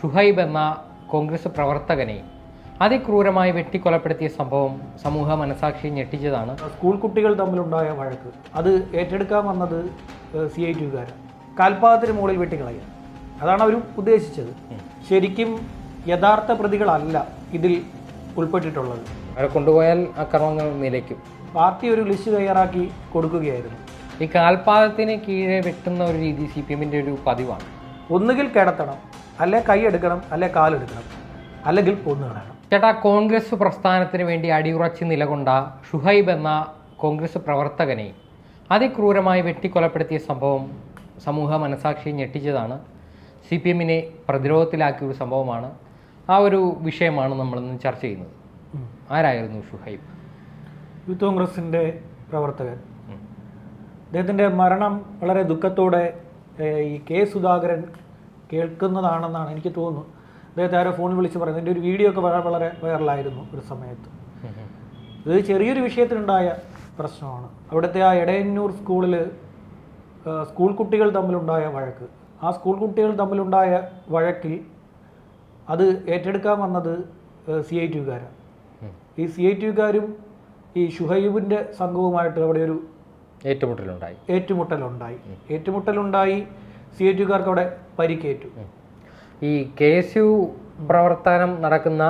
ഷുഹൈബ് എന്ന കോൺഗ്രസ് പ്രവർത്തകനെ അതിക്രൂരമായി വെട്ടിക്കൊലപ്പെടുത്തിയ സംഭവം സമൂഹ മനസാക്ഷി ഞെട്ടിച്ചതാണ്. സ്കൂൾ കുട്ടികൾ തമ്മിലുണ്ടായ വഴക്ക്. അത് ഏറ്റെടുക്കാൻ വന്നത് സി ഐ ടിക്കാരാണ് കാൽപാദത്തിന് മുകളിൽ വെട്ടിക്കളയുക അതാണ് അവർ ഉദ്ദേശിച്ചത്. ശരിക്കും യഥാർത്ഥ പ്രതികളല്ല ഇതിൽ ഉൾപ്പെട്ടിട്ടുള്ളത്. അവരെ കൊണ്ടുപോയാൽ അക്രമങ്ങൾ നിലയ്ക്കും. പാർട്ടി ഒരു ലിസ്റ്റ് തയ്യാറാക്കി കൊടുക്കുകയായിരുന്നു. ഈ കാൽപാദത്തിന് കീഴെ വെട്ടുന്ന ഒരു രീതി സി പി എമ്മിന്റെ ഒരു പതിവാണ്. ഒന്നുകിൽ കിടത്തണം അല്ലെ കൈ എടുക്കണം അല്ലെ കാലെടുക്കണം അല്ലെങ്കിൽ കൊന്നു കളയണം ചേട്ടാ കോൺഗ്രസ് പ്രസ്ഥാനത്തിന് വേണ്ടി അടിയുറച്ച് നിലകൊണ്ട ഷുഹൈബ് എന്ന കോൺഗ്രസ് പ്രവർത്തകനെ അതിക്രൂരമായി വെട്ടിക്കൊലപ്പെടുത്തിയ സംഭവം സമൂഹ മനസാക്ഷി ഞെട്ടിച്ചതാണ്. സി പി എമ്മിനെ പ്രതിരോധത്തിലാക്കിയ ഒരു സംഭവമാണ്. ആ ഒരു വിഷയമാണ് നമ്മളിന്ന് ചർച്ച ചെയ്യുന്നത്. ആരായിരുന്നു ഷുഹൈബ്? യൂത്ത് കോൺഗ്രസിന്റെ പ്രവർത്തകൻ. അദ്ദേഹത്തിന്റെ മരണം വളരെ ദുഃഖത്തോടെ ഈ കെ സുധാകരൻ കേൾക്കുന്നതാണെന്നാണ് എനിക്ക് തോന്നുന്നു അദ്ദേഹത്തെ ആരോ ഫോണിൽ വിളിച്ച് പറയുന്നത് എന്റെ ഒരു വീഡിയോ ഒക്കെ വളരെ വളരെ വൈറലായിരുന്നു ഒരു സമയത്ത്. ഇത് ചെറിയൊരു വിഷയത്തിലുണ്ടായ പ്രശ്നമാണ്. അവിടുത്തെ ആ എടയന്നൂർ സ്കൂളിൽ സ്കൂൾ കുട്ടികൾ തമ്മിലുണ്ടായ വഴക്ക്. ആ സ്കൂൾ കുട്ടികൾ തമ്മിലുണ്ടായ വഴക്കിൽ അത് ഏറ്റെടുക്കാൻ വന്നത് സി ഐ ടിയുകാരാണ്. ഈ സി ഐ ടിയുകാരും ഈ ഷുഹൈബിന്റെ സംഘവുമായിട്ട് അവിടെ ഒരു ഏറ്റുമുട്ടലുണ്ടായി. ഏറ്റുമുട്ടലുണ്ടായി. ഏറ്റുമുട്ടലുണ്ടായി. സി എ ടിക്കാർക്ക് അവിടെ പരിക്കേറ്റു ഈ കെ എസ് യു പ്രവർത്തനം നടക്കുന്ന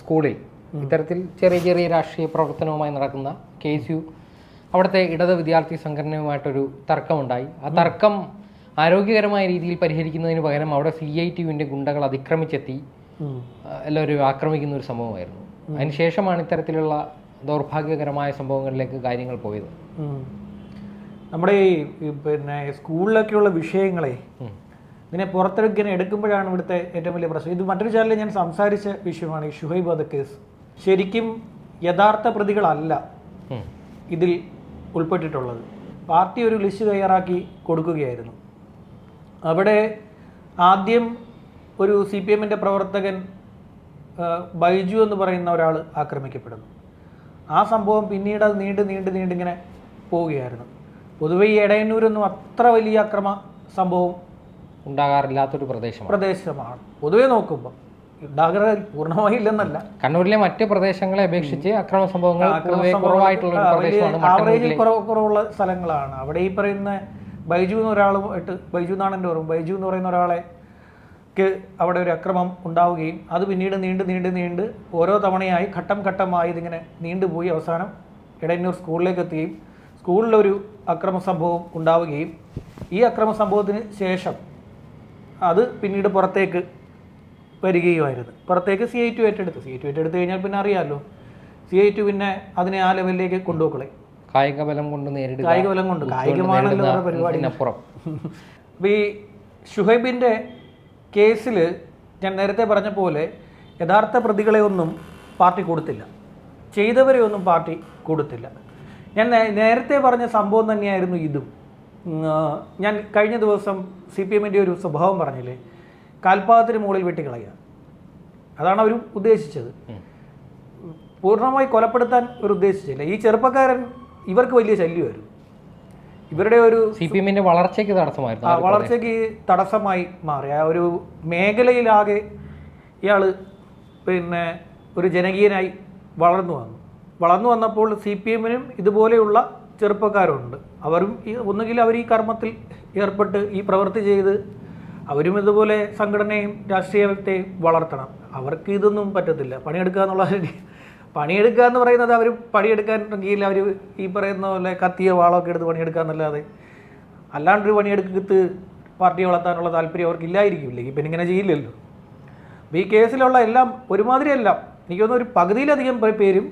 സ്കൂളിൽ ഇത്തരത്തിൽ ചെറിയ ചെറിയ രാഷ്ട്രീയ പ്രവർത്തനവുമായി നടക്കുന്ന കെ എസ് യു അവിടുത്തെ ഇടത് വിദ്യാർത്ഥി സംഘടനയുമായിട്ടൊരു തർക്കമുണ്ടായി. ആ തർക്കം ആരോഗ്യകരമായ രീതിയിൽ പരിഹരിക്കുന്നതിന് പകരം അവിടെ സി ഐ ടി യുവിന്റെ ഗുണ്ടകൾ അതിക്രമിച്ചെത്തി. എല്ലാവരും ആക്രമിക്കുന്ന ഒരു സംഭവമായിരുന്നു. അതിനുശേഷമാണ് ഇത്തരത്തിലുള്ള ദൗർഭാഗ്യകരമായ സംഭവങ്ങളിലേക്ക് കാര്യങ്ങൾ പോയത്. നമ്മുടെ ഈ പിന്നെ സ്കൂളിലൊക്കെയുള്ള വിഷയങ്ങളെ. ഇതിനെ പുറത്തെടുക്കാൻ എടുക്കുമ്പോഴാണ് ഇവിടുത്തെ ഏറ്റവും വലിയ പ്രശ്നം. ഇത് മറ്റൊരു ചാനലിൽ ഞാൻ സംസാരിച്ച വിഷയമാണ് ഈ ഷുഹൈബ് വധ കേസ്. ശരിക്കും യഥാർത്ഥ പ്രതികളല്ല ഇതിൽ ഉൾപ്പെട്ടിട്ടുള്ളത്. പാർട്ടി ഒരു ലിസ്റ്റ് തയ്യാറാക്കി കൊടുക്കുകയായിരുന്നു. അവിടെ ആദ്യം ഒരു സി പി എമ്മിന്റെ പ്രവർത്തകൻ ബൈജു എന്ന് പറയുന്ന ഒരാൾ ആക്രമിക്കപ്പെടുന്നു. ആ സംഭവം പിന്നീട് അത് നീണ്ട് നീണ്ട് നീണ്ടിങ്ങനെ പോവുകയായിരുന്നു. പൊതുവെ ഈ എടയന്നൂരൊന്നും അത്ര വലിയ അക്രമ സംഭവം ഉണ്ടാകാറില്ലാത്തൊരു പ്രദേശമാണ്. പ്രദേശമാണ്. പൊതുവെ നോക്കുമ്പോൾ ഉണ്ടാകുക പൂർണമായി ഇല്ലെന്നല്ല കണ്ണൂരിലെ മറ്റ് പ്രദേശങ്ങളെ അപേക്ഷിച്ച് അക്രമ സംഭവങ്ങൾ കുറവായിട്ടുള്ള ആവറേജ് കുറവുള്ള സ്ഥലങ്ങളാണ്. അവിടെ ഈ പറയുന്ന ബൈജു എന്ന് ഒരാളുമായിട്ട് ബൈജു എന്നാണ് എന്റെ ഓർമ്മ. ബൈജു എന്ന് പറയുന്ന ഒരാളെ അവിടെ ഒരു അക്രമം ഉണ്ടാവുകയും അത് പിന്നീട് നീണ്ട് നീണ്ട് നീണ്ട് ഓരോ തവണയായി ഘട്ടം ഘട്ടമായി ഇതിങ്ങനെ നീണ്ടുപോയി അവസാനം ഇടയന്നൂർ സ്കൂളിലേക്ക് എത്തുകയും സ്കൂളിലൊരു അക്രമ സംഭവം ഉണ്ടാവുകയും ഈ അക്രമ സംഭവത്തിന് ശേഷം അത് പിന്നീട് പുറത്തേക്ക് വരികയുമായിരുന്നു. പുറത്തേക്ക് സി ഐ ടു ഏറ്റെടുത്ത്. സി ഐ ടു ഏറ്റെടുത്ത് കഴിഞ്ഞാൽ പിന്നെ അറിയാമല്ലോ സി ഐ ടു പിന്നെ അതിനെ ആ ലെവലിലേക്ക് കൊണ്ടുപോക്കളെ. കായിക ബലം കൊണ്ട് നേരിടുക കായിക ബലം കൊണ്ട് കായികമാണല്ലോ പരിപാടി. അപ്പോൾ ഈ ഷുഹൈബിന്റെ കേസിൽ ഞാൻ നേരത്തെ പറഞ്ഞ പോലെ യഥാർത്ഥ പ്രതികളെ ഒന്നും പാർട്ടി കൊടുത്തില്ല. ചെയ്തവരെ ഒന്നും പാർട്ടി കൊടുത്തില്ല. ഞാൻ നേരത്തെ പറഞ്ഞ സംഭവം തന്നെയായിരുന്നു ഇതും. ഞാൻ കഴിഞ്ഞ ദിവസം സി പി എമ്മിന്റെ ഒരു സ്വഭാവം പറഞ്ഞില്ലേ? കാൽപാദത്തിന് മുകളിൽ വെട്ടിക്കളയുക. അതാണ് അവർ ഉദ്ദേശിച്ചത്. പൂർണമായി കൊലപ്പെടുത്താൻ അവർ ഉദ്ദേശിച്ചില്ല. ഈ ചെറുപ്പക്കാരൻ ഇവർക്ക് വലിയ ശല്യമായിരുന്നു. ഇവരുടെ ഒരു സി പി എമ്മിന്റെ വളർച്ചയ്ക്ക് തടസ്സമായിരുന്നു. ആ വളർച്ചയ്ക്ക് തടസ്സമായി മാറി. ആ ഒരു മേഖലയിലാകെ ഇയാൾ പിന്നെ ഒരു ജനകീയനായി വളർന്നു വന്നു. വളർന്നു വന്നപ്പോൾ സി പി എമ്മിനും ഇതുപോലെയുള്ള ചെറുപ്പക്കാരുണ്ട്. അവരും ഈ ഒന്നുകിൽ അവർ ഈ കർമ്മത്തിൽ ഏർപ്പെട്ട് ഈ പ്രവൃത്തി ചെയ്ത് അവരും ഇതുപോലെ സംഘടനയും രാഷ്ട്രീയത്തെയും വളർത്തണം. അവർക്ക് ഇതൊന്നും പറ്റത്തില്ല. പണിയെടുക്കുക എന്നുള്ള പണിയെടുക്കുക എന്ന് പറയുന്നത് അവർ പണിയെടുക്കാൻ എങ്കിൽ അവർ ഈ പറയുന്ന പോലെ കത്തിയോ വാളൊക്കെ എടുത്ത് പണിയെടുക്കുക എന്നല്ലാതെ അല്ലാണ്ടൊരു പണിയെടുക്കത്ത് പാർട്ടിയെ വളർത്താനുള്ള താല്പര്യം അവർക്ക് ഇല്ലായിരിക്കില്ല ഇപ്പം ഇങ്ങനെ ചെയ്യില്ലല്ലോ. അപ്പോൾ ഈ കേസിലുള്ള എല്ലാം ഒരുമാതിരി എല്ലാം എനിക്ക് തോന്നുന്നു ഒരു പകുതിയിലധികം പേരും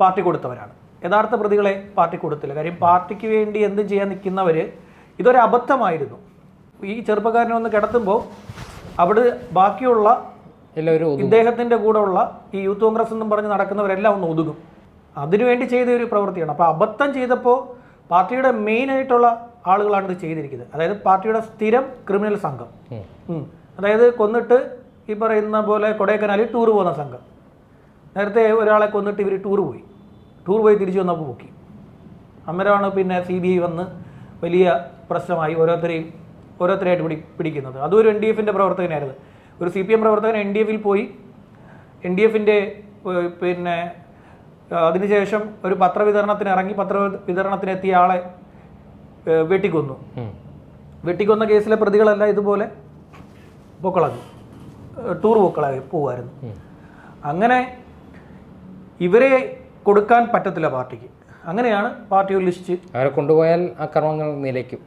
പാർട്ടി കൊടുത്തവരാണ്. യഥാർത്ഥ പ്രതികളെ പാർട്ടി കൊടുത്തില്ല. കാര്യം പാർട്ടിക്ക് വേണ്ടി എന്ത് ചെയ്യാൻ നിൽക്കുന്നവർ ഇതൊരു അബദ്ധമായിരുന്നു. ഈ ചെറുപ്പക്കാരനെ ഒന്ന് കിടത്തുമ്പോൾ അവിടെ ബാക്കിയുള്ള എല്ലാവരും ഇദ്ദേഹത്തിന്റെ ഇദ്ദേഹത്തിന്റെ കൂടെയുള്ള ഈ യൂത്ത് കോൺഗ്രസ് എന്നും പറഞ്ഞ് നടക്കുന്നവരെല്ലാം ഒന്ന് ഒതുങ്ങും. അതിനുവേണ്ടി ചെയ്ത ഒരു പ്രവൃത്തിയാണ്. അപ്പോൾ അബദ്ധം ചെയ്തപ്പോൾ പാർട്ടിയുടെ മെയിൻ ആയിട്ടുള്ള ആളുകളാണ് ഇത് ചെയ്തിരിക്കുന്നത്. അതായത് പാർട്ടിയുടെ സ്ഥിരം ക്രിമിനൽ സംഘം. അതായത് കൊന്നിട്ട് ഈ പറയുന്ന പോലെ കൊടൈക്കനാലിൽ ടൂർ പോകുന്ന സംഘം. നേരത്തെ ഒരാളെ കൊന്നിട്ട് ഇവർ ടൂർ പോയി. ടൂർ പോയി തിരിച്ചു വന്നപ്പോൾ പൊക്കി. അന്നേരമാണ് പിന്നെ സി ബി ഐ വന്ന് വലിയ പ്രശ്നമായി ഓരോരുത്തരെയും ഓരോരുത്തരെയായിട്ട് പിടി പിടിക്കുന്നത്. അതും ഒരു എൻ ഡി എഫിന്റെ പ്രവർത്തകനായിരുന്നു. ഒരു സി പി എം പ്രവർത്തകൻ എൻ ഡി എഫിൽ പോയി. എൻ ഡി എഫിന്റെ പിന്നെ അതിനുശേഷം ഒരു പത്രവിതരണത്തിന് ഇറങ്ങി പത്ര വിതരണത്തിനെത്തിയ ആളെ വെട്ടിക്കൊന്നു. വെട്ടിക്കൊന്ന കേസിലെ പ്രതികളല്ല ഇതുപോലെ പൊക്കളഞ്ഞു. ടൂർ പൊക്കളായി പോവായിരുന്നു. അങ്ങനെ ഇവരെ കൊടുക്കാൻ പറ്റത്തില്ല പാർട്ടിക്ക്. അങ്ങനെയാണ് പാർട്ടി ഒരു ലിസ്റ്റ് അവരെ കൊണ്ടുപോയാൽ ആ അക്രമങ്ങൾ നിലയ്ക്കും.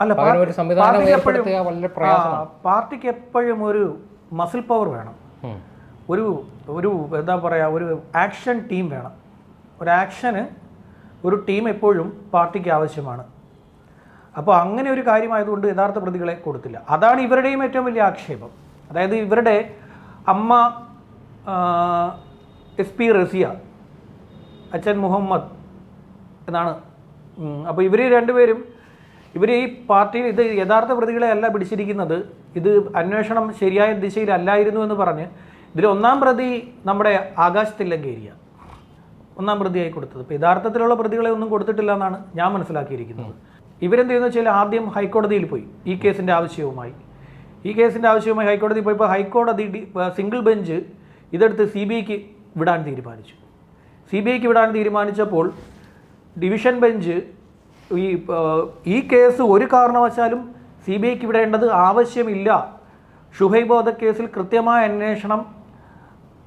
അല്ല പാർട്ടിക്ക് എപ്പോഴും ഒരു മസിൽ പവർ വേണം. ഒരു ഒരു എന്താ പറയുക ഒരു ആക്ഷൻ ടീം വേണം. ഒരു ആക്ഷന് ഒരു ടീം എപ്പോഴും പാർട്ടിക്ക് ആവശ്യമാണ്. അപ്പോൾ അങ്ങനെ ഒരു കാര്യമായതുകൊണ്ട് യഥാർത്ഥ പ്രതികളെ കൊടുത്തില്ല. അതാണ് ഇവരുടെയും ഏറ്റവും വലിയ ആക്ഷേപം. അതായത് ഇവരുടെ അമ്മ എസ് പി റസിയ അച്ഛൻ മുഹമ്മദ് എന്നാണ്. അപ്പോൾ ഇവർ രണ്ടുപേരും ഇവർ ഈ പാർട്ടിയിൽ ഇത് യഥാർത്ഥ പ്രതികളെ അല്ല പിടിച്ചിരിക്കുന്നത്. ഇത് അന്വേഷണം ശരിയായ ദിശയിലല്ലായിരുന്നു എന്ന് പറഞ്ഞ് ഇതിൽ ഒന്നാം പ്രതി നമ്മുടെ ആകാശ് തില്ലങ്കേരിയ. ഒന്നാം പ്രതിയായി കൊടുത്തത്. ഇപ്പോൾ യഥാർത്ഥത്തിലുള്ള പ്രതികളെ ഒന്നും കൊടുത്തിട്ടില്ല എന്നാണ് ഞാൻ മനസ്സിലാക്കിയിരിക്കുന്നത്. ഇവരെന്ത് ചെയ്യുന്നു വെച്ചാൽ ആദ്യം ഹൈക്കോടതിയിൽ പോയി ഈ കേസിന്റെ ആവശ്യവുമായി. ഈ കേസിന്റെ ആവശ്യവുമായി ഹൈക്കോടതിയിൽ പോയപ്പോൾ ഹൈക്കോടതി സിംഗിൾ ബെഞ്ച് ഇതെടുത്ത് സി ബി ഐക്ക് വിടാൻ തീരുമാനിച്ചു. സി ബി ഐക്ക് വിടാൻ തീരുമാനിച്ചപ്പോൾ ഡിവിഷൻ ബെഞ്ച് ഈ ഈ കേസ് ഒരു കാരണവശാലും സി ബി ഐക്ക് വിടേണ്ടത് ആവശ്യമില്ല. ഷുഹൈബ് വധക്കേസിൽ കൃത്യമായ അന്വേഷണം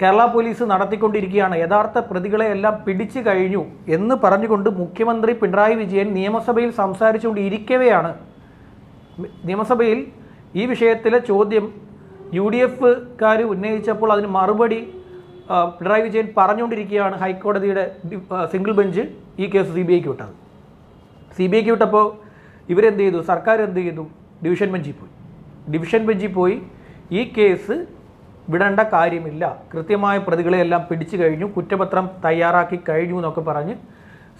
കേരള പോലീസ് നടത്തിക്കൊണ്ടിരിക്കുകയാണ്. യഥാർത്ഥ പ്രതികളെ എല്ലാം പിടിച്ചു കഴിഞ്ഞു എന്ന് പറഞ്ഞുകൊണ്ട് മുഖ്യമന്ത്രി പിണറായി വിജയൻ നിയമസഭയിൽ സംസാരിച്ചുകൊണ്ടിരിക്കവെയാണ്. നിയമസഭയിൽ ഈ വിഷയത്തിലെ ചോദ്യം യു ഡി എഫുകാർ ഉന്നയിച്ചപ്പോൾ അതിന് മറുപടി പിണറായി വിജയൻ പറഞ്ഞുകൊണ്ടിരിക്കുകയാണ് ഹൈക്കോടതിയുടെ സിംഗിൾ ബെഞ്ച് ഈ കേസ് സി ബി ഐക്ക് വിട്ടത്. സി ബി ഐക്ക് വിട്ടപ്പോൾ ഇവരെന്ത് ചെയ്തു? സർക്കാർ എന്ത് ചെയ്തു? ഡിവിഷൻ ബെഞ്ചിൽ പോയി. ഡിവിഷൻ ബെഞ്ചിൽ പോയി ഈ കേസ് വിടേണ്ട കാര്യമില്ല. കൃത്യമായ പ്രതികളെയെല്ലാം പിടിച്ചു കഴിഞ്ഞു. കുറ്റപത്രം തയ്യാറാക്കി കഴിഞ്ഞു എന്നൊക്കെ പറഞ്ഞ്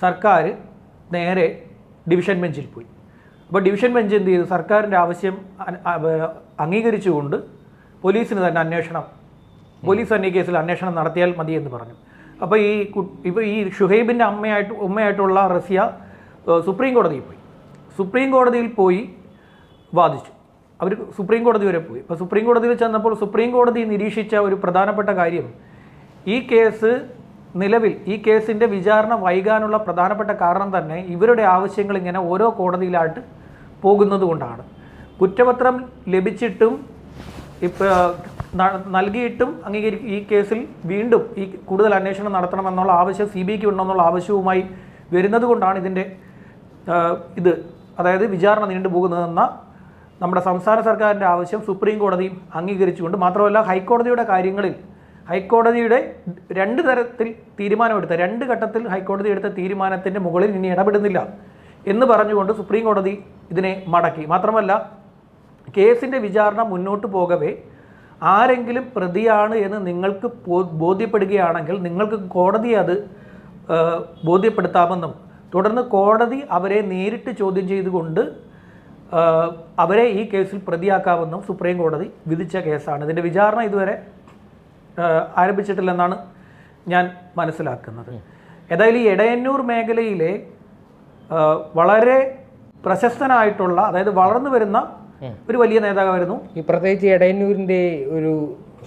സർക്കാർ നേരെ ഡിവിഷൻ ബെഞ്ചിൽ പോയി. അപ്പോൾ ഡിവിഷൻ ബെഞ്ച് എന്ത് ചെയ്തു? സർക്കാരിന്റെ ആവശ്യം അംഗീകരിച്ചുകൊണ്ട് പോലീസിന് തന്നെ അന്വേഷണം പോലീസ് തന്നെ ഈ കേസിൽ അന്വേഷണം നടത്തിയാൽ മതി എന്ന് പറഞ്ഞു. അപ്പോൾ ഈ ഇപ്പോൾ ഈ ഷുഹൈബിന്റെ അമ്മയായിട്ട് ഉമ്മയായിട്ടുള്ള റസിയ സുപ്രീം കോടതിയിൽ പോയി. സുപ്രീം കോടതിയിൽ പോയി വാദിച്ചു. അവർ സുപ്രീം കോടതി വരെ പോയി. അപ്പോൾ സുപ്രീം കോടതിയിൽ ചെന്നപ്പോൾ സുപ്രീം കോടതി നിരീക്ഷിച്ച ഒരു പ്രധാനപ്പെട്ട കാര്യം ഈ കേസ് നിലവിൽ ഈ കേസിന്റെ വിചാരണ വൈകാനുള്ള പ്രധാനപ്പെട്ട കാരണം തന്നെ ഇവരുടെ ആവശ്യങ്ങൾ ഇങ്ങനെ ഓരോ കോടതിയിലായിട്ട് പോകുന്നത് കൊണ്ടാണ്. കുറ്റപത്രം ലഭിച്ചിട്ടും ഇപ്പോൾ നൽകിയിട്ടും അംഗീകരി ഈ കേസിൽ വീണ്ടും ഈ കൂടുതൽ അന്വേഷണം നടത്തണമെന്നുള്ള ആവശ്യം സി ബി ഐക്ക് ഉണ്ടെന്നുള്ള ആവശ്യവുമായി വരുന്നത് കൊണ്ടാണ് ഇതിന്റെ ഇത് അതായത് വിചാരണ നീണ്ടുപോകുന്നതെന്ന നമ്മുടെ സംസ്ഥാന സർക്കാരിന്റെ ആവശ്യം സുപ്രീം കോടതിയും അംഗീകരിച്ചുകൊണ്ട് മാത്രമല്ല ഹൈക്കോടതിയുടെ കാര്യങ്ങളിൽ ഹൈക്കോടതിയുടെ രണ്ട് തരത്തിൽ തീരുമാനമെടുത്ത രണ്ട് ഘട്ടത്തിൽ ഹൈക്കോടതി എടുത്ത തീരുമാനത്തിന്റെ മുകളിൽ ഇനി ഇടപെടുന്നില്ല എന്ന് പറഞ്ഞുകൊണ്ട് സുപ്രീം കോടതി ഇതിനെ മടക്കി. മാത്രമല്ല കേസിന്റെ വിചാരണ മുന്നോട്ട് പോകവേ ആരെങ്കിലും പ്രതിയാണ് എന്ന് നിങ്ങൾക്ക് ബോധ്യപ്പെടുകയാണെങ്കിൽ നിങ്ങൾക്ക് കോടതി അത് ബോധ്യപ്പെടുത്താമെന്നും തുടർന്ന് കോടതി അവരെ നേരിട്ട് ചോദ്യം ചെയ്തുകൊണ്ട് അവരെ ഈ കേസിൽ പ്രതിയാക്കാമെന്നും സുപ്രീം കോടതി വിധിച്ച കേസാണ്. ഇതിന്റെ വിചാരണ ഇതുവരെ ആരംഭിച്ചിട്ടില്ലെന്നാണ് ഞാൻ മനസ്സിലാക്കുന്നത്. ഏതായാലും ഈ എടയന്നൂർ മേഖലയിലെ വളരെ പ്രശസ്തനായിട്ടുള്ള അതായത് വളർന്നു വരുന്ന ഒരു വലിയ നേതാവായിരുന്നു. ഈ പ്രത്യേകിച്ച് എടയന്നൂരിന്റെ ഒരു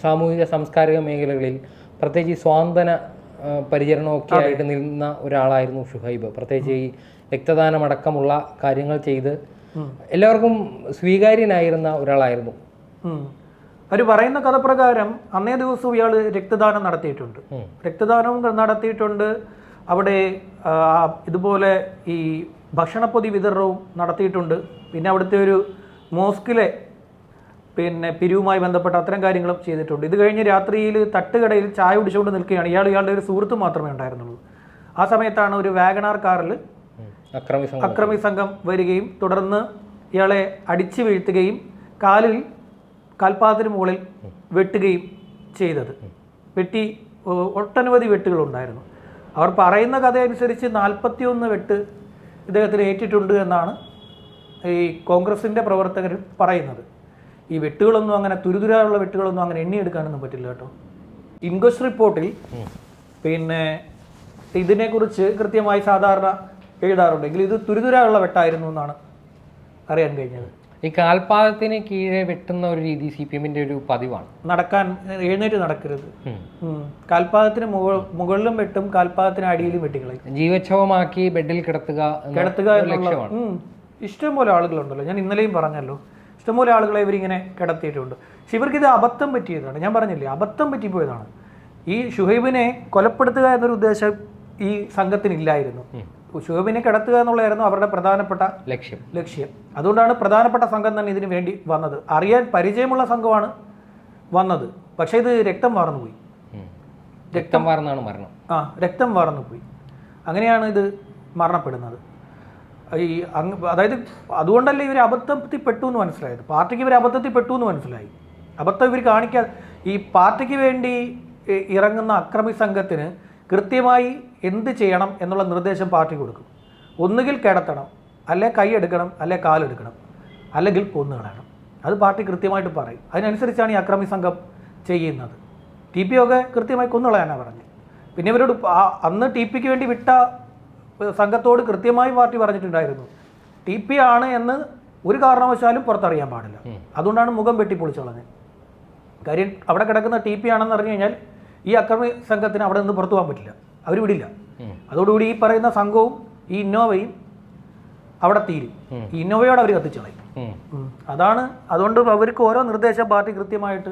സാമൂഹിക സാംസ്കാരിക മേഖലകളിൽ പ്രത്യേകിച്ച് ഈ സ്വാന്തന പരിചരണമൊക്കെ ആയിട്ട് നിന്ന ഒരാളായിരുന്നു ഷുഹൈബ്. പ്രത്യേകിച്ച് ഈ രക്തദാനമടക്കമുള്ള കാര്യങ്ങൾ ചെയ്ത് എല്ലാവർക്കും സ്വീകാര്യനായിരുന്ന ഒരാളായിരുന്നു. അവർ പറയുന്ന കഥപ്രകാരം അന്നേ ദിവസവും ഇയാൾ രക്തദാനം നടത്തിയിട്ടുണ്ട്. രക്തദാനവും നടത്തിയിട്ടുണ്ട്. അവിടെ ഇതുപോലെ ഈ ഭക്ഷണപ്പൊതി വിതരണവും നടത്തിയിട്ടുണ്ട്. പിന്നെ അവിടുത്തെ ഒരു മോസ്കിലെ പിന്നെ പിരിവുമായി ബന്ധപ്പെട്ട അത്തരം കാര്യങ്ങളും ചെയ്തിട്ടുണ്ട്. ഇത് കഴിഞ്ഞ് രാത്രിയിൽ തട്ടുകടയിൽ ചായ കുടിച്ചുകൊണ്ട് നിൽക്കുകയാണ്. ഇയാൾ ഇയാളുടെ ഒരു സുഹൃത്ത് മാത്രമേ ഉണ്ടായിരുന്നുള്ളൂ. ആ സമയത്താണ് ഒരു വാഗണാർ കാറിൽ അക്രമി സംഘം വരികയും തുടർന്ന് ഇയാളെ അടിച്ചു വീഴ്ത്തുകയും കാലിൽ കാൽപാദത്തിന് മുകളിൽ വെട്ടുകയും ചെയ്തത്. വെട്ടി ഒട്ടനവധി വെട്ടുകളുണ്ടായിരുന്നു അവർ പറയുന്ന കഥയനുസരിച്ച് നാൽപ്പത്തിയൊന്ന് വെട്ട് ഇദ്ദേഹത്തിന് ഏറ്റിട്ടുണ്ട് എന്നാണ് ഈ കോൺഗ്രസിന്റെ പ്രവർത്തകർ പറയുന്നത്. ഈ വെട്ടുകളൊന്നും അങ്ങനെ തുരുതുരായുള്ള വെട്ടുകളൊന്നും അങ്ങനെ എണ്ണിയെടുക്കാനൊന്നും പറ്റില്ല കേട്ടോ. ഇൻക്വസ്റ്റ് റിപ്പോർട്ടിൽ പിന്നെ ഇതിനെക്കുറിച്ച് കൃത്യമായി സാധാരണ എഴുതാറുണ്ടെങ്കിൽ ഇത് തുരുതുരായുള്ള വെട്ടായിരുന്നു എന്നാണ് അറിയാൻ കഴിഞ്ഞത്. ഈ കാൽപാദത്തിന് കീഴെ വെട്ടുന്ന ഒരു രീതി സി പി എമ്മിന്റെ ഒരു പതിവാണ്. നടക്കാൻ എഴുന്നേറ്റ് നടക്കരുത്. കാൽപാദത്തിന് മുകളിലും വെട്ടും കാൽപാദത്തിന് അടിയിലും വെട്ടിക്കളയും. ജീവച്ഛവമാക്കി ബെഡിൽ കിടത്തുക കിടത്തുക ലക്ഷ്യമാണ്. ഇഷ്ടംപോലെ ആളുകളുണ്ടല്ലോ. ഞാൻ ഇന്നലെയും പറഞ്ഞല്ലോ. ഇഷ്ടംപോലെ ആളുകളെ ഇവരിങ്ങനെ കിടത്തിയിട്ടുണ്ട്. പക്ഷെ ഇവർക്ക് ഇത് അബദ്ധം പറ്റിയതാണ്. ഞാൻ പറഞ്ഞില്ലേ അബദ്ധം പറ്റിപ്പോയതാണ്. ഈ ഷുഹൈബിനെ കൊലപ്പെടുത്തുക എന്നൊരു ഉദ്ദേശം ഈ സംഘത്തിനില്ലായിരുന്നു. ഷുഹൈബിനെ കിടത്തുക എന്നുള്ളതായിരുന്നു അവരുടെ പ്രധാനപ്പെട്ട ലക്ഷ്യം. ലക്ഷ്യം. അതുകൊണ്ടാണ് പ്രധാനപ്പെട്ട സംഘം തന്നെ ഇതിനു വേണ്ടി വന്നത്. അറിയാൻ പരിചയമുള്ള സംഘമാണ് വന്നത്. പക്ഷേ ഇത് രക്തം വാർന്നുപോയി. രക്തം വാർന്നാണ് മരണം. ആ രക്തം വാർന്നുപോയി. അങ്ങനെയാണ് ഇത് മരണപ്പെടുന്നത്. ഈ അങ്ങ് അതായത് അതുകൊണ്ടല്ലേ ഇവർ അബദ്ധത്തിൽ പെട്ടു എന്ന് മനസ്സിലായത്? പാർട്ടിക്ക് ഇവർ അബദ്ധത്തിൽ പെട്ടു എന്ന് മനസ്സിലായി. അബദ്ധം ഇവർ കാണിക്കാതെ ഈ പാർട്ടിക്ക് വേണ്ടി ഇറങ്ങുന്ന അക്രമി സംഘത്തിന് കൃത്യമായി എന്ത് ചെയ്യണം എന്നുള്ള നിർദ്ദേശം പാർട്ടി കൊടുക്കും. ഒന്നുകിൽ കിടത്തണം അല്ലെ കൈയെടുക്കണം അല്ലെ കാലെടുക്കണം അല്ലെങ്കിൽ കൊന്നു കളയണം. അത് പാർട്ടി കൃത്യമായിട്ട് പറയും. അതിനനുസരിച്ചാണ് ഈ അക്രമി സംഘം ചെയ്യുന്നത്. ടി പി ഒക്കെ കൃത്യമായി കൊന്നുകളയാനാണ് പറഞ്ഞത്. പിന്നെ ഇവരോട് അന്ന് ടി പിക്ക് വേണ്ടി വിട്ട സംഘത്തോട് കൃത്യമായി പാർട്ടി പറഞ്ഞിട്ടുണ്ടായിരുന്നു. ടി പി ആണ് എന്ന് ഒരു കാരണവശാലും പുറത്തറിയാൻ പാടില്ല. അതുകൊണ്ടാണ് മുഖം വെട്ടിപ്പൊളിച്ചു കളഞ്ഞത്. കാര്യം അവിടെ കിടക്കുന്ന ടി പി ആണെന്ന് അറിഞ്ഞു കഴിഞ്ഞാൽ ഈ അക്രമി സംഘത്തിന് അവിടെ നിന്ന് പുറത്തു പോകാൻ പറ്റില്ല. അവർ വിടില്ല. അതോടുകൂടി ഈ പറയുന്ന സംഘവും ഈ ഇന്നോവയും അവിടെ തീരും. ഈ ഇന്നോവയോട് അവർ കത്തിച്ചു കളയും. അതാണ് അതുകൊണ്ട് അവർക്ക് ഓരോ നിർദ്ദേശം പാർട്ടി കൃത്യമായിട്ട്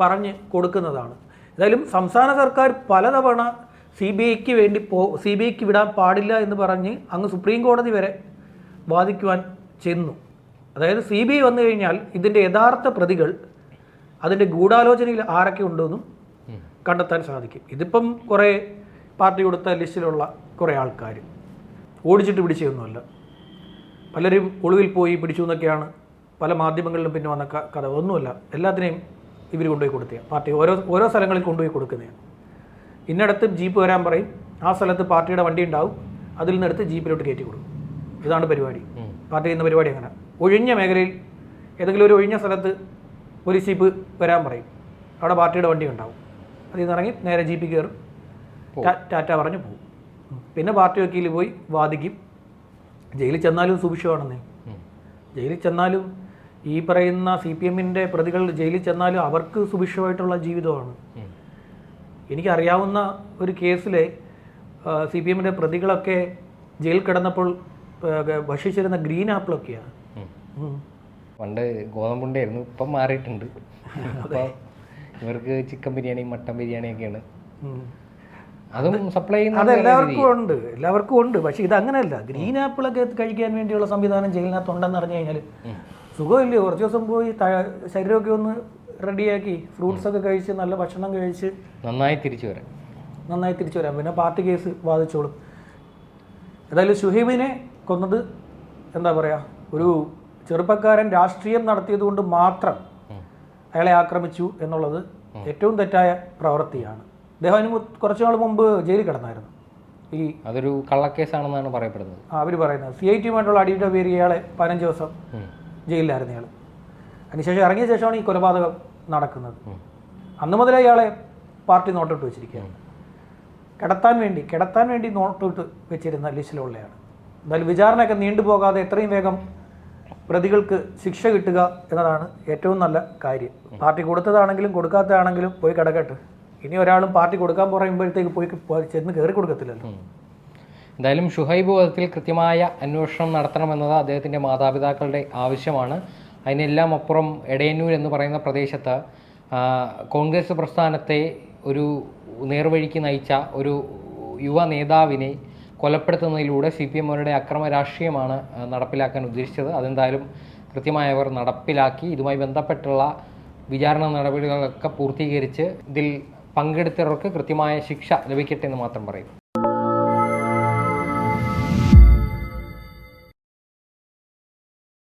പറഞ്ഞ് കൊടുക്കുന്നതാണ്. ഏതായാലും സംസ്ഥാന സർക്കാർ പലതവണ സി ബി ഐക്ക് വേണ്ടി പോ സി ബി ഐക്ക് വിടാൻ പാടില്ല എന്ന് പറഞ്ഞ് അങ്ങ് സുപ്രീം കോടതി വരെ വാദിക്കുവാൻ ചെന്നു. അതായത് സി ബി ഐ വന്നു കഴിഞ്ഞാൽ ഇതിന്റെ യഥാർത്ഥ പ്രതികൾ അതിന്റെ ഗൂഢാലോചനയിൽ ആരൊക്കെ ഉണ്ടെന്നും എന്നും കണ്ടെത്താൻ സാധിക്കും. ഇതിപ്പം കുറേ പാർട്ടി കൊടുത്ത ലിസ്റ്റിലുള്ള കുറേ ആൾക്കാർ ഓടിച്ചിട്ട് പിടിച്ചതൊന്നുമല്ല. പലരും ഒളിവിൽ പോയി പിടിച്ചു എന്നൊക്കെയാണ് പല മാധ്യമങ്ങളിലും പിന്നെ വന്ന കഥ. ഒന്നുമല്ല. എല്ലാത്തിനെയും ഇവർ കൊണ്ടുപോയി കൊടുത്തേ പാർട്ടി ഓരോ ഓരോ സ്ഥലങ്ങളിൽ കൊണ്ടുപോയി കൊടുക്കുന്നതാണ്. ഇന്നടത്ത് ജീപ്പ് വരാൻ പറയും. ആ സ്ഥലത്ത് പാർട്ടിയുടെ വണ്ടി ഉണ്ടാവും. അതിൽ നിന്നെടുത്ത് ജീപ്പിലോട്ട് കയറ്റി കൊടുക്കും. ഇതാണ് പരിപാടി. പാർട്ടി ചെയ്യുന്ന പരിപാടി അങ്ങനെ. ഒഴിഞ്ഞ മേഖലയിൽ ഏതെങ്കിലും ഒരു ഒഴിഞ്ഞ സ്ഥലത്ത് ഒരു ജീപ്പ് വരാൻ പറയും. അവിടെ പാർട്ടിയുടെ വണ്ടി ഉണ്ടാവും. അതിൽ നിന്ന് ഇറങ്ങി നേരെ ജീപ്പിൽ കയറും. ടാറ്റ പറഞ്ഞ് പോകും പിന്നെ പാർട്ടി വക്കീൽ പോയി വാദിക്കും. ജയിലിൽ ചെന്നാലും സുഭിക്ഷമാണെന്നേ. ജയിലിൽ ചെന്നാലും ഈ പറയുന്ന സി പി എമ്മിന്റെ പ്രതികൾ ജയിലിൽ ചെന്നാലും അവർക്ക് സുഭിക്ഷമായിട്ടുള്ള ജീവിതമാണ്. എനിക്കറിയാവുന്ന ഒരു കേസിലെ സി പി എമ്മിന്റെ പ്രതികളൊക്കെ ജയിൽ കിടന്നപ്പോൾ ഭക്ഷിച്ചിരുന്ന ഗ്രീൻ ആപ്പിളൊക്കെയാണ്. പണ്ട് ഗോതമ്പുണ്ടായിരുന്നു ഇപ്പം മാറിയിട്ടുണ്ട്. അപ്പോൾ ഇവർക്ക് ചിക്കൻ ബിരിയാണി മട്ടൻ ബിരിയാണി ഒക്കെയാണ്. അതും സപ്ലൈ അത് എല്ലാവർക്കും ഉണ്ട് എല്ലാവർക്കും ഉണ്ട്. പക്ഷെ ഇത് അങ്ങനെയല്ല ഗ്രീൻ ആപ്പിളൊക്കെ കഴിക്കാൻ വേണ്ടിയുള്ള സംവിധാനം ജയിലിനകത്ത് ഉണ്ടെന്ന് അറിഞ്ഞു കഴിഞ്ഞാൽ സുഖമില്ലേ? കുറച്ച് ദിവസം പോയി ശരീരമൊക്കെ ഒന്ന് റെഡിയാക്കി. ഫ്രൂട്ട്സ് ഒക്കെ കഴിച്ച് നല്ല ഭക്ഷണം കഴിച്ച് നന്നായി തിരിച്ചു വരാം. നന്നായി തിരിച്ചു വരാം. പിന്നെ പാർട്ടി കേസ് വാദിച്ചോളും. ഏതായാലും ഷുഹൈബിനെ കൊന്നത് എന്താ പറയുക ഒരു ചെറുപ്പക്കാരൻ രാഷ്ട്രീയം നടത്തിയത് കൊണ്ട് മാത്രം. അയാളെ ആക്രമിച്ചു എന്നുള്ളത് ഏറ്റവും തെറ്റായ പ്രവൃത്തിയാണ്. അദ്ദേഹം അതിന് കുറച്ച് നാൾ മുമ്പ് ജയിലിൽ കിടന്നായിരുന്നു. ഈ അതൊരു കള്ളക്കേസാണെന്നാണ് പറയപ്പെടുന്നത്. അവർ പറയുന്നത്. സി ഐ ടിയുമായിട്ടുള്ള അടിയുടെ പേര് ഇയാളെ പതിനഞ്ച് ദിവസം. ജയിലിലായിരുന്നു ഇയാൾ അതിനുശേഷം ഇറങ്ങിയ ശേഷമാണ് ഈ കൊലപാതകം നടക്കുന്നത്. അന്നു മുതലേ ഇയാളെ പാർട്ടി നോട്ടിട്ട് വെച്ചിരിക്കുകയാണ് കിടത്താൻ വേണ്ടി കിടത്താൻ വേണ്ടി നോട്ടിട്ട് വെച്ചിരുന്ന ലിസ്റ്റിലുള്ളയാണ് എന്തായാലും വിചാരണയൊക്കെ നീണ്ടുപോകാതെ എത്രയും വേഗം പ്രതികൾക്ക് ശിക്ഷ കിട്ടുക എന്നതാണ് ഏറ്റവും നല്ല കാര്യം. പാർട്ടി കൊടുത്തതാണെങ്കിലും കൊടുക്കാത്തതാണെങ്കിലും പോയി കിടക്കട്ടെ. ഇനി ഒരാളും പാർട്ടി കൊടുക്കാൻ പറയുമ്പോഴത്തേക്ക് പോയി പോയി ചെന്ന് കയറി കൊടുക്കത്തില്ലല്ലോ. എന്തായാലും ഷുഹൈബ് വധത്തിൽ കൃത്യമായ അന്വേഷണം നടത്തണമെന്നത് അദ്ദേഹത്തിന്റെ മാതാപിതാക്കളുടെ ആവശ്യമാണ്. അതിനെല്ലാം അപ്പുറം എടയന്നൂർ എന്ന് പറയുന്ന പ്രദേശത്ത് കോൺഗ്രസ് പ്രസ്ഥാനത്തെ ഒരു നേർവഴിക്ക് നയിച്ച ഒരു യുവ നേതാവിനെ കൊലപ്പെടുത്തുന്നതിലൂടെ സി പി എമ്മുകളുടെ അക്രമ രാഷ്ട്രീയമാണ് നടപ്പിലാക്കാൻ ഉദ്ദേശിച്ചത്. അതെന്തായാലും കൃത്യമായി അവർ നടപ്പിലാക്കി. ഇതുമായി ബന്ധപ്പെട്ടുള്ള വിചാരണ നടപടികളൊക്കെ പൂർത്തീകരിച്ച് ഇതിൽ പങ്കെടുത്തവർക്ക് കൃത്യമായ ശിക്ഷ ലഭിക്കട്ടെ എന്ന് മാത്രം പറയും